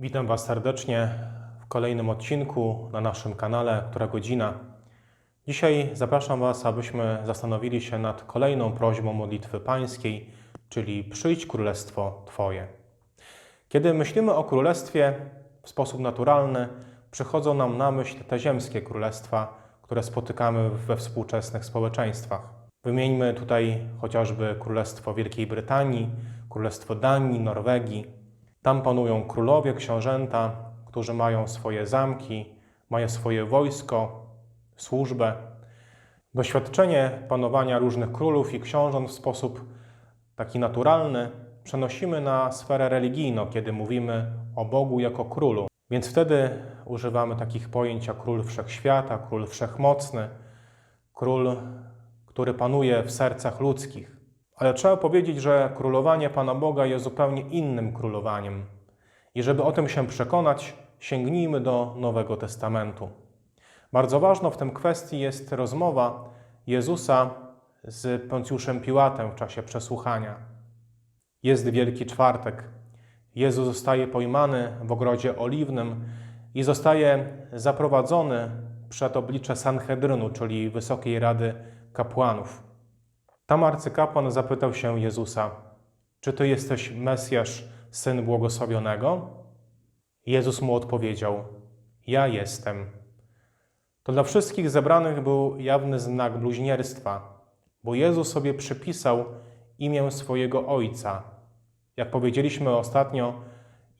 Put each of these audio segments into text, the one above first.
Witam Was serdecznie w kolejnym odcinku na naszym kanale Która Godzina. Dzisiaj zapraszam Was, abyśmy zastanowili się nad kolejną prośbą modlitwy pańskiej, czyli przyjdź królestwo Twoje. Kiedy myślimy o królestwie w sposób naturalny, przychodzą nam na myśl te ziemskie królestwa, które spotykamy we współczesnych społeczeństwach. Wymieńmy tutaj chociażby Królestwo Wielkiej Brytanii, Królestwo Danii, Norwegii. Tam panują królowie, książęta, którzy mają swoje zamki, mają swoje wojsko, służbę. Doświadczenie panowania różnych królów i książąt w sposób taki naturalny przenosimy na sferę religijną, kiedy mówimy o Bogu jako królu. Więc wtedy używamy takich pojęć jak król wszechświata, król wszechmocny, król, który panuje w sercach ludzkich. Ale trzeba powiedzieć, że królowanie Pana Boga jest zupełnie innym królowaniem. I żeby o tym się przekonać, sięgnijmy do Nowego Testamentu. Bardzo ważną w tym kwestii jest rozmowa Jezusa z Poncjuszem Piłatem w czasie przesłuchania. Jest Wielki Czwartek. Jezus zostaje pojmany w ogrodzie oliwnym i zostaje zaprowadzony przed oblicze Sanhedrynu, czyli Wysokiej Rady Kapłanów. Tam arcykapłan zapytał się Jezusa: Czy ty jesteś Mesjasz, syn błogosławionego? Jezus mu odpowiedział: Ja jestem. To dla wszystkich zebranych był jawny znak bluźnierstwa, bo Jezus sobie przypisał imię swojego Ojca. Jak powiedzieliśmy ostatnio,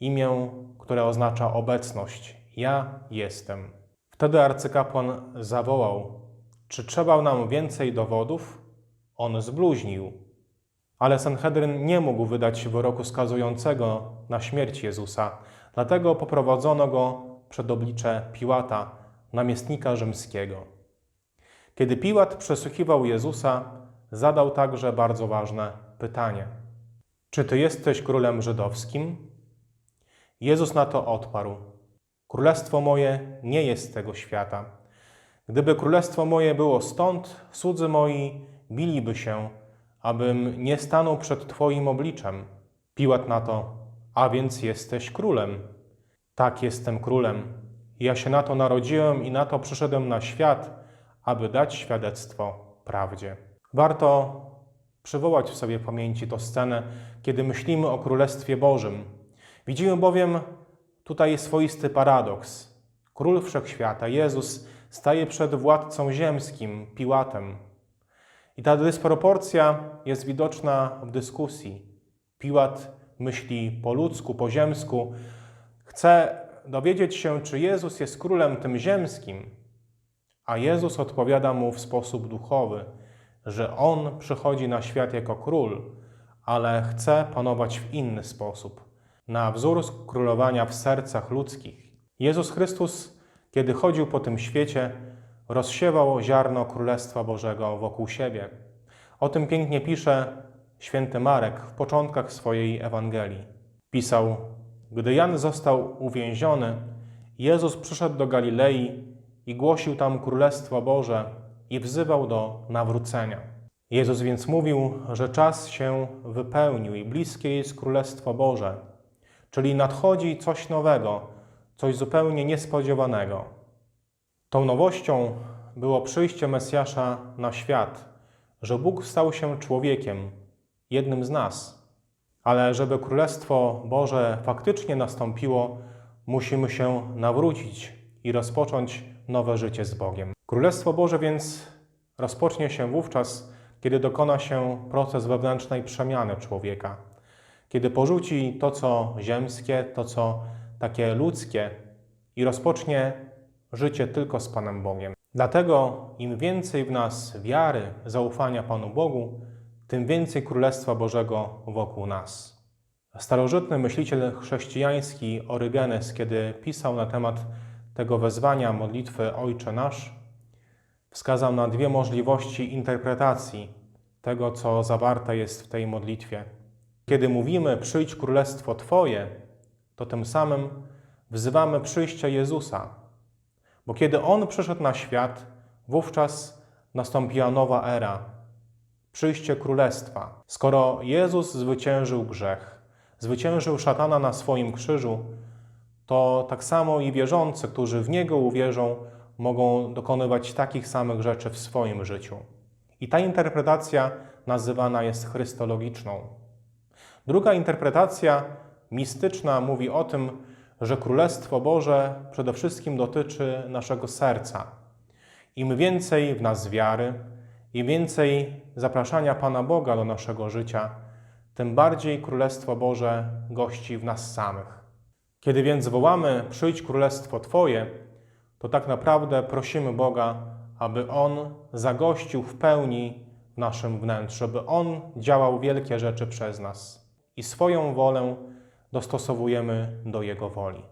imię, które oznacza obecność. Ja jestem. Wtedy arcykapłan zawołał: Czy trzeba nam więcej dowodów? On zbluźnił. Ale Sanhedryn nie mógł wydać wyroku skazującego na śmierć Jezusa, dlatego poprowadzono go przed oblicze Piłata, namiestnika rzymskiego. Kiedy Piłat przesłuchiwał Jezusa, zadał także bardzo ważne pytanie: Czy ty jesteś królem żydowskim? Jezus na to odparł: Królestwo moje nie jest z tego świata. Gdyby królestwo moje było stąd, cudzy moi biliby się, abym nie stanął przed Twoim obliczem. Piłat na to, a więc jesteś królem. Tak, jestem królem. Ja się na to narodziłem i na to przyszedłem na świat, aby dać świadectwo prawdzie. Warto przywołać w sobie pamięci tę scenę, kiedy myślimy o Królestwie Bożym. Widzimy bowiem tutaj swoisty paradoks. Król Wszechświata, Jezus, staje przed władcą ziemskim, Piłatem, i ta dysproporcja jest widoczna w dyskusji. Piłat myśli po ludzku, po ziemsku, chce dowiedzieć się, czy Jezus jest królem tym ziemskim, a Jezus odpowiada mu w sposób duchowy, że on przychodzi na świat jako król, ale chce panować w inny sposób, na wzór królowania w sercach ludzkich. Jezus Chrystus, kiedy chodził po tym świecie, rozsiewał ziarno Królestwa Bożego wokół siebie. O tym pięknie pisze święty Marek w początkach swojej Ewangelii. Pisał: Gdy Jan został uwięziony, Jezus przyszedł do Galilei i głosił tam Królestwo Boże i wzywał do nawrócenia. Jezus więc mówił, że czas się wypełnił i bliskie jest Królestwo Boże, czyli nadchodzi coś nowego, coś zupełnie niespodziewanego. Tą nowością było przyjście Mesjasza na świat, że Bóg stał się człowiekiem, jednym z nas. Ale żeby Królestwo Boże faktycznie nastąpiło, musimy się nawrócić i rozpocząć nowe życie z Bogiem. Królestwo Boże więc rozpocznie się wówczas, kiedy dokona się proces wewnętrznej przemiany człowieka, kiedy porzuci to, co ziemskie, to, co takie ludzkie i rozpocznie życie tylko z Panem Bogiem. Dlatego im więcej w nas wiary, zaufania Panu Bogu, tym więcej Królestwa Bożego wokół nas. Starożytny myśliciel chrześcijański Orygenes, kiedy pisał na temat tego wezwania modlitwy Ojcze Nasz, wskazał na dwie możliwości interpretacji tego, co zawarte jest w tej modlitwie. Kiedy mówimy przyjdź królestwo Twoje, to tym samym wzywamy przyjścia Jezusa, bo kiedy On przyszedł na świat, wówczas nastąpiła nowa era, przyjście królestwa. Skoro Jezus zwyciężył grzech, zwyciężył szatana na swoim krzyżu, to tak samo i wierzący, którzy w Niego uwierzą, mogą dokonywać takich samych rzeczy w swoim życiu. I ta interpretacja nazywana jest chrystologiczną. Druga interpretacja mistyczna mówi o tym, że Królestwo Boże przede wszystkim dotyczy naszego serca. Im więcej w nas wiary, im więcej zapraszania Pana Boga do naszego życia, tym bardziej Królestwo Boże gości w nas samych. Kiedy więc wołamy: Przyjdź Królestwo Twoje, to tak naprawdę prosimy Boga, aby On zagościł w pełni w naszym wnętrzu, żeby On działał wielkie rzeczy przez nas i swoją wolę dostosowujemy do Jego woli.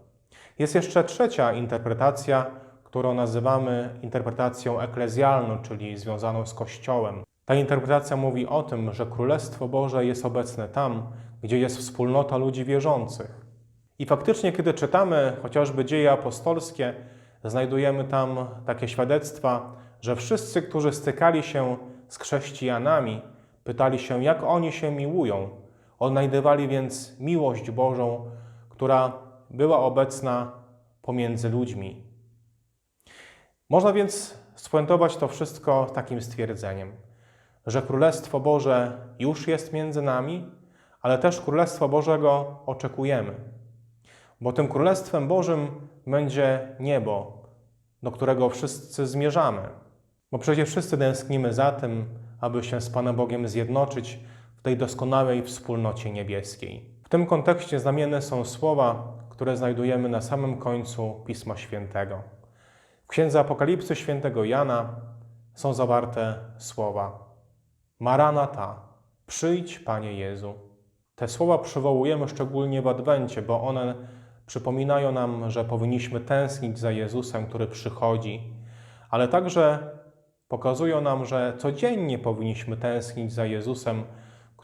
Jest jeszcze trzecia interpretacja, którą nazywamy interpretacją eklezjalną, czyli związaną z Kościołem. Ta interpretacja mówi o tym, że Królestwo Boże jest obecne tam, gdzie jest wspólnota ludzi wierzących. I faktycznie, kiedy czytamy chociażby dzieje apostolskie, znajdujemy tam takie świadectwa, że wszyscy, którzy stykali się z chrześcijanami, pytali się, jak oni się miłują. Odnajdywali więc miłość Bożą, która była obecna pomiędzy ludźmi. Można więc spuentować to wszystko takim stwierdzeniem, że Królestwo Boże już jest między nami, ale też Królestwa Bożego oczekujemy. Bo tym Królestwem Bożym będzie niebo, do którego wszyscy zmierzamy. Bo przecież wszyscy tęsknimy za tym, aby się z Panem Bogiem zjednoczyć w tej doskonałej wspólnocie niebieskiej. W tym kontekście znamienne są słowa, które znajdujemy na samym końcu Pisma Świętego. W Księdze Apokalipsy świętego Jana są zawarte słowa Maranata, przyjdź Panie Jezu. Te słowa przywołujemy szczególnie w Adwencie, bo one przypominają nam, że powinniśmy tęsknić za Jezusem, który przychodzi, ale także pokazują nam, że codziennie powinniśmy tęsknić za Jezusem,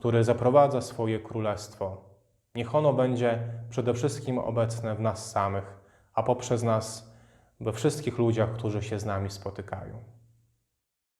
który zaprowadza swoje królestwo. Niech ono będzie przede wszystkim obecne w nas samych, a poprzez nas we wszystkich ludziach, którzy się z nami spotykają.